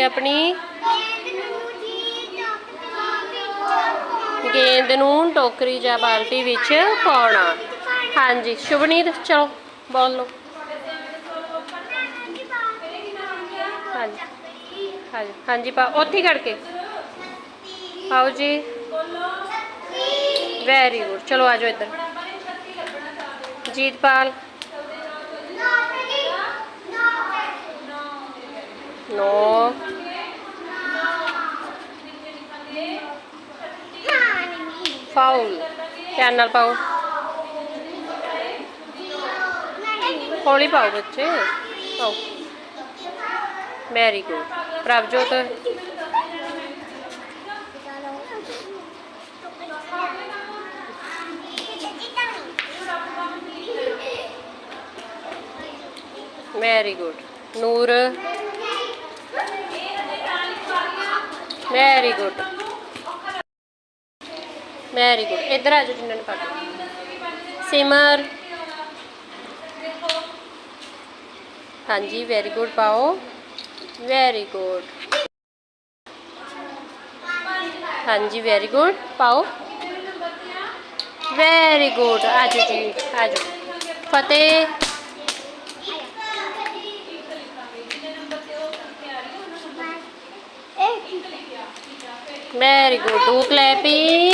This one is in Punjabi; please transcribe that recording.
ਜੀ ਆਪਣੀ ਗੇਂਦ ਨੂੰ ਟੋਕਰੀ ਜਾਂ ਬਾਲਟੀ ਵਿੱਚ ਪਾਉਣਾ। ਹਾਂਜੀ ਸ਼ੁਭਨੀਤ ਚਲੋ ਬੋਲੋ ਹਾਂਜੀ ਹਾਂਜੀ ਹਾਂਜੀ ਪਾ ਉੱਥੇ ਹੀ ਖੜ ਕੇ। ਆਓ ਜੀ। ਵੈਰੀ ਗੁੱਡ ਚਲੋ ਆਜੋ ਇੱਧਰ। ਜੀਤਪਾਲ। ਨੋ ਫਾਉਲ ਧਿਆਨ ਨਾਲ ਪਾਓ। ਹੌਲੀ ਪਾਓ ਬੱਚੇ। ਪਾਓ। Very good Prabhjot. Very good Noor. Very good very good ਇੱਧਰ ਆ ਜਾਓ ਜਿੰਨਾਂ ਨੇ ਪੜ੍ਹਨਾ ਸਿਮਰ। ਹਾਂਜੀ ਵੈਰੀ ਗੁੱਡ ਪਾਓ। ਵੈਰੀ ਗੁੱਡ ਹਾਂਜੀ ਵੈਰੀ ਗੁੱਡ ਪਾਓ। ਵੈਰੀ ਗੁੱਡ ਆ ਜੀ, ਆ ਫਤਿਹ। Very good do clapping